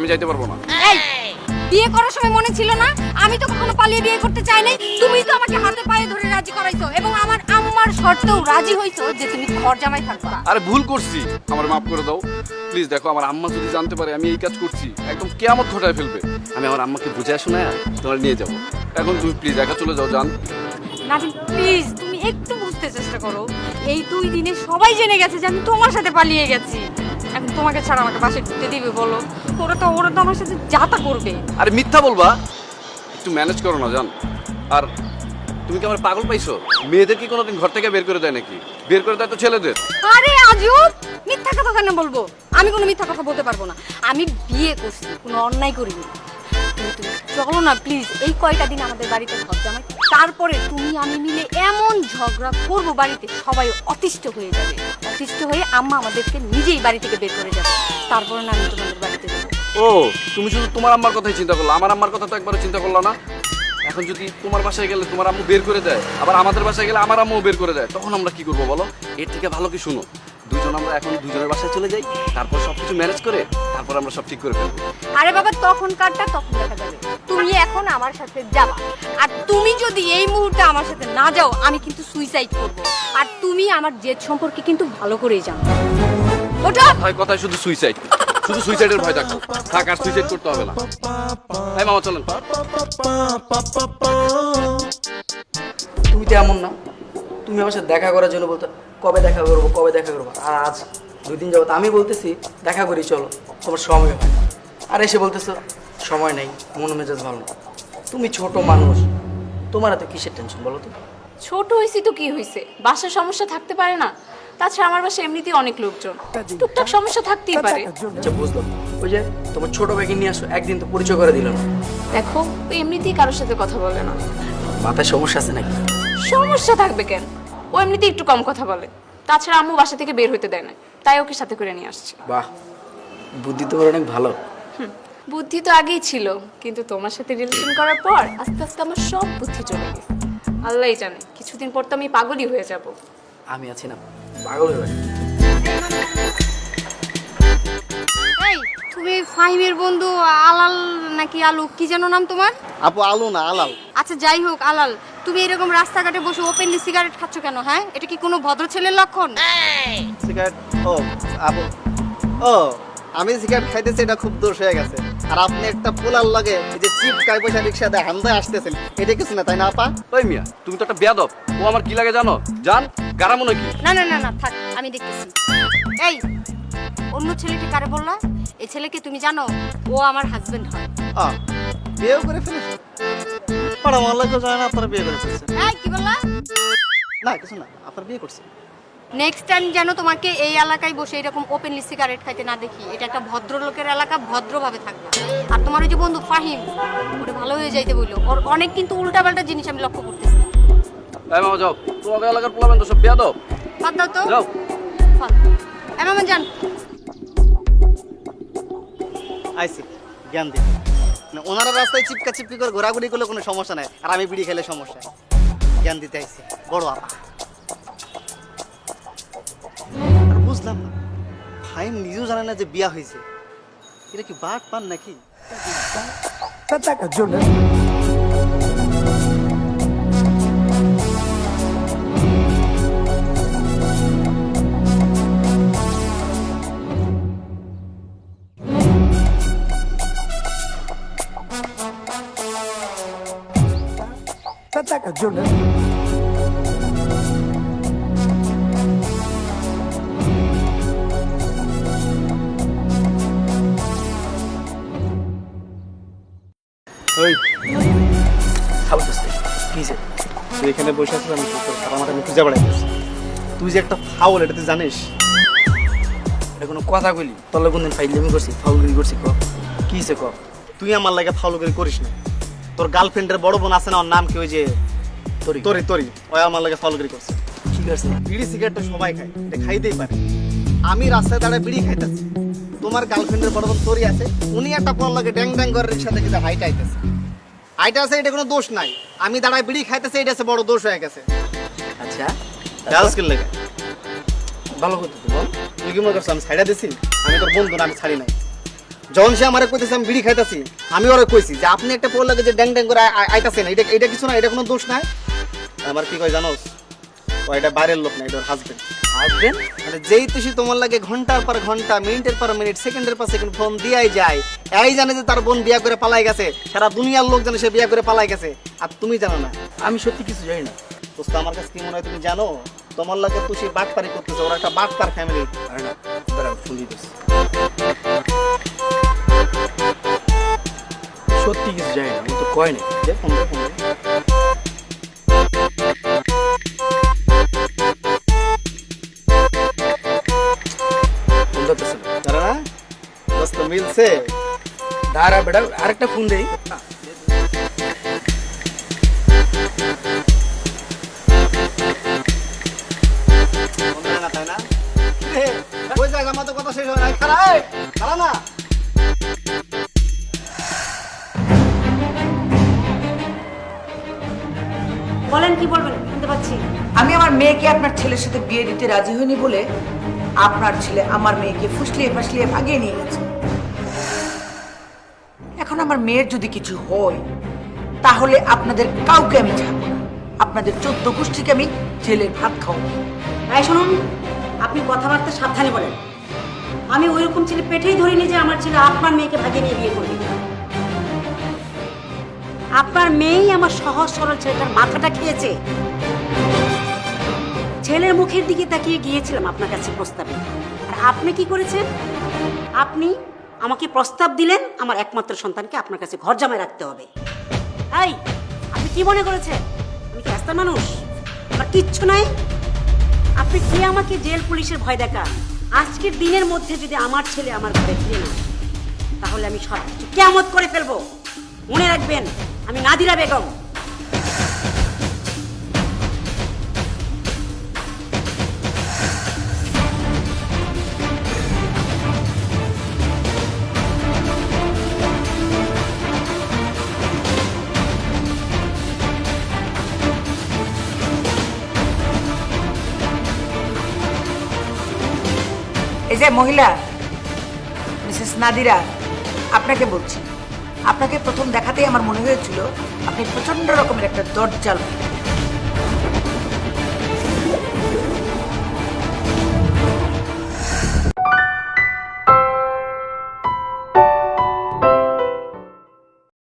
আমি যাইতে পারব না। এই বিয়ে করার সময় মনে ছিল না? আমি তো কখনো পালিয়ে বিয়ে করতে চাই নাই। তুমি তো আমাকে হাতে পায়ে ধরে রাজি করাইছো এবং আমার আম্মার শর্তেও রাজি হইছো যে তুমি ঘর জামাই থাকবা। আরে ভুল করছি। আমার মাফ করে দাও। প্লিজ দেখো আমার আম্মা যদি জানতে পারে আমি এই কাজ করছি একদম কেয়ামত ঘটায় ফেলবে। আমি আমার আম্মাকে বুঝে আসো না তোমার নিয়ে যাব। এখন তুমি প্লিজ একা চলে যাও জান। নাবিল প্লিজ তুমি একটু বুঝতে চেষ্টা করো। এই দুই দিনে সবাই জেনে গেছে যে আমি তোমার সাথে পালিয়ে গেছি। তোমাকে ছাড়া আমাকে বাসে ঢুকতে দিবে বলো? ওরা তো ওরা তো আমার সাথে যাতা করবে। আরে মিথ্যা বলবা? একটু ম্যানেজ করো না জান। আর তুমি কি আমার পাগল পাইছো? মেয়েদের কি কোনোদিন ঘর থেকে বের করে দেয় নাকি? বের করে দেয় তো ছেলেদের। আরে আজব! মিথ্যা কথা কেন বলব? আমি কোনো মিথ্যা কথা বলতে পারব না। আমি বিয়ে করছি কোনো অন্যায় করিনি। চলো না প্লিজ এই কয়টা দিন আমাদের বাড়িতে ঘর জামাই। তারপরে তুমি, আমি মিলে এমন ঝগড়া করব বাড়িতে, সবাই অতিষ্ঠ হয়ে যাবে। অতিষ্ঠ হয়ে আম্মা আমাদেরকে নিজেই বাড়ি থেকে বের করে যাবে তারপরে না, আমি তোমাদের বাড়িতে ও, তুমি শুধু তোমার আম্মার কথাই চিন্তা করল। আমার আম্মার কথা তো একবারও চিন্তা করল না। এখন যদি তোমার বাসায় গেলে তোমার আম্মু বের করে দেয়, আবার আমাদের বাসায় গেলে আমার আম্মু বের করে দেয়, তখন আমরা কি করব বলো? এর থেকে ভালো কি শুনো? দুজন আমরা এখন দুজনের বাসায় চলে যাই তারপর সবকিছু ম্যানেজ করে তারপর আমরা সব ঠিক করে ফেলব। আরে বাবা তখন কারটা তখন দেখা যাবে। তুমি এখন আমার সাথে যাবা। আর তুমি যদি এই মুহূর্তে আমার সাথে না যাও আমি কিন্তু সুইসাইড করব। আর তুমি আমার জেদ সম্পর্কে কিন্তু ভালো করেই জানো। ওটা হয় কথায় শুধু সুইসাইড শুধু সুইসাইডের ভয় থাকো থাক আর সুইসাইড করতে হবে না। এই মামা চলেন। তুমি তো এমন না। তুমি আমার সাথে দেখা করার জন্য বলতো কবে দেখা করব কবে দেখা করব? আর আজ দুই দিন যাবত আমি বলতেছি দেখা করি চলো। তোমার সময় হয় না। আর এসে বলতেছো সময় নেই মন মেজাজ ভালো না। তুমি ছোট মানুষ তোমার এত কিসের টেনশন বলো তো? ছোট হয়েছি তো কি হয়েছে বাসার সমস্যা থাকতে পারে না। তাছাড়া আমার বাসায় এমনিতেই অনেক লোকজন। টুকটাক সমস্যা থাকতেই পারে। আচ্ছা বুঝলাম। ওই যে তোমার ছোট ভাইকে নিয়ে আসো একদিন তো পরিচয় করে দিল না। দেখো ও এমনিতেই কারোর সাথে কথা বলে না। মাথায় সমস্যা আছে নাকি? সমস্যা থাকবে কেন? ও এমনিতেই একটু কম কথা বলে। তাছাড়া আম্মু বাসা থেকে বের হতে দেয় না তাই ওকে সাথে করে নিয়ে আসছে। বাহ বুদ্ধি তো অনেক ভালো। বুদ্ধি তো আগেই ছিল কিন্তু তোমার সাথে রিলেশন করার পর আস্তে আস্তে আমার সব বুদ্ধি চলে গেছে। আল্লাহই জানে কিছুদিন পর তো আমি পাগলই হয়ে যাব। আমি আছি না পাগল হয়ে এই তুমি ফাহিমের বন্ধু আলাল নাকি আলু? কি যেন নাম তোমার? আপু আলু না আলাল। আচ্ছা যাই হোক আলাল। তুমি এরকম রাস্তাঘাটে বসে ওপেনলি সিগারেট খাচ্ছ কেন হ্যাঁ? এটা কি কোনো ভদ্র ছেলের লক্ষণ? সিগারেট ও আপু ও আমি সিগারেট খাইতেছি এটা খুব দোষ হয়ে গেছে। আর আপনি একটা পোলার লগে এই যে চিপ কাই পয়সা রিক্সা দেয় হামদায় আসতেছেন এটা কিছু না তাই না আপা? ওই মিয়া তুমি তো একটা বেয়াদব। ও আমার কি লাগে জানো? জান গারামো নাকি? না না না না থাক আমি দেখতেছি। এই অন্য ছেলেকে কারে বললা? এই ছেলেকে তুমি জানো ও আমার হাজবেন্ড হয়। আ, বিয়েও করে ফেলেছে? পড়া মহল্লা কেউ জানে না আপনারা বিয়ে করে ফেলেছেন এই কি বললা? না কিছু না আপনার বিয়ে করছে। নেক্সট টাইম যেন তোমাকে এই এলাকায় বসে এরকম ওপেনলি সিগারেট খাইতে না দেখি এটা একটা ভদ্রলোকের এলাকা ভদ্রভাবে থাকবে। আর তোমার ওই যে বন্ধু ফাহিম ওটা ভালো হয়ে যাইতে বলল। ওর অনেক কিন্তু উল্টাপাল্টা জিনিস আমি লক্ষ্য করতেছি। এই মামা যাও। তোমাদের এলাকার পোলাবেন তো সব বেয়াদব বাদ দাও তো। যাও। এই মামা যান। আইসি জ্ঞান দিন। মানে ওনারা রাস্তায় চিপকা চিপকি করে ঘোরাঘুরি করলে কোনো সমস্যা নাই। আর আমি বিড়ি খেলে সমস্যা জ্ঞান দিতে আইসি। বড় আপা। বুঝলাম না ভাই নিজেও জানে না যে বিয়া হয়েছে। এটা কি বাট পান নাকি? ওই তুই এখানে বসে আছিস আমি সারা মাথা আমি খুঁজে বেড়াইতেছি তুই যে একটা ফাউল এটা তুই জানিস? এটা কোনো কথা কইলি? তলে কোনদিন ফাইলামি করছি ফাউলগিরি করছি ক? কি সে ক? তুই আমার লাগে ফাউল করে করিস না। তোর গার্লফ্রেন্ডের বড় বোন আছে না ওর নাম কি ওই যে তোরি। তরি তরি। ওই আমার লাগে করছে। ঠিক আছে। বিড়ি সিগারেটটা সবাই খায় এটা খাইতেই পারে। আমি রাস্তায় দাঁড়ায় বিড়ি খাইতেছি। তোমার গার্লফ্রেন্ডের বড় বোন তরি আছে উনি একটা পর লাগে ড্যাং ড্যাং করে রিক্সা দেখে হাইট আইতেছে। হাইট আছে এটা কোনো দোষ নাই। আমি দাঁড়ায় বিড়ি খাইতেছি এটা আছে বড় দোষ হয়ে গেছে। আচ্ছা। কিনলে লেগে? ভালো করতে তো বল। তুই কি মনে করছ আমি ছাইড়া দিছি? আমি তোর বন্ধু না আমি ছাড়ি নাই। যখন সে আমার কইতেছে আমি বিড়ি খাইতেছি আমি ওরা কইছি যে আপনি একটা পোল লাগে যে ড্যাং ড্যাং করে আইতাছেন এটা এটা কিছু না এটা কোনো দোষ নাই। আমার কি কয় জানোস? ও এটা বাইরের লোক না এটা ওর হাজবেন্ড আসবেন মানে যেই তুষি তোমার লাগে ঘণ্টার পর ঘণ্টা মিনিটের পর মিনিট সেকেন্ডের পর সেকেন্ড ফোন দিয়াই যায়। এই জানে যে তার বোন বিয়া করে পালাই গেছে। সারা দুনিয়ার লোক জানে সে বিয়া করে পালাই গেছে। আর তুমি জানো না। আমি সত্যি কিছু জানি না। দোস্ত আমার কাছে কি মনে হয় তুমি জানো? তোমার লাগে তুষি বাটপারি করতেছে ওরা একটা বাটপার ফ্যামিলি আরে না দাঁড়াও সত্যি কিছু জানি না আমি তো কয় না যে ফোন মিলছে। দাঁড়া বেটা আরেকটা ফোন দেই। ওই জায়গা মতো কথা শেষ হয় না খারা এই, না বলেন কি বলবেন? শুনতে পাচ্ছি। আমি আমার মেয়েকে আপনার ছেলের সাথে বিয়ে দিতে রাজি হইনি বলে আপনার ছেলে আমার মেয়েকে ফুসলিয়ে ফাসলিয়ে ভাগিয়ে নিয়ে গেছে। এখন আমার মেয়ের যদি কিছু হয়, তাহলে আপনাদের কাউকে আমি ছাড়বো না। আপনাদের চোদ্দ গোষ্ঠীকে আমি জেলের ভাত খাওয়াবো। তাই শুনুন, আপনি কথাবার্তা সাবধানে বলেন। আমি ওইরকম ছেলে পেটেই ধরিনি যে আমার ছেলে আপনার মেয়েকে ভাগিয়ে নিয়ে বিয়ে করবে। আপনার মেয়েই আমার সহজ সরল ছেলেটার মাথাটা খেয়েছে। ছেলের মুখের দিকে তাকিয়ে গিয়েছিলাম আপনার কাছে প্রস্তাবে। আর আপনি কি করেছেন? আপনি আমাকে প্রস্তাব দিলেন, আমার একমাত্র সন্তানকে আপনার কাছে ঘর জামায় রাখতে হবে। এই, আপনি কি মনে করেছেন? আমি কি রাস্তার মানুষ? আমার কিচ্ছু নাই। আপনি কি আমাকে জেল পুলিশের ভয় দেখা আজকের দিনের মধ্যে যদি আমার ছেলে আমার ঘরে ফিরে না তাহলে আমি সব কিছু কেমত করে ফেলব। মনে রাখবেন, আমি নাদিরা বেগম। যে মহিলা, মিসেস নাদিরা, আপনাকে বলছি, আপনাকে প্রথম দেখাতেই আমার মনে হয়েছিল আপনি প্রচণ্ড রকমের একটা দরজাল।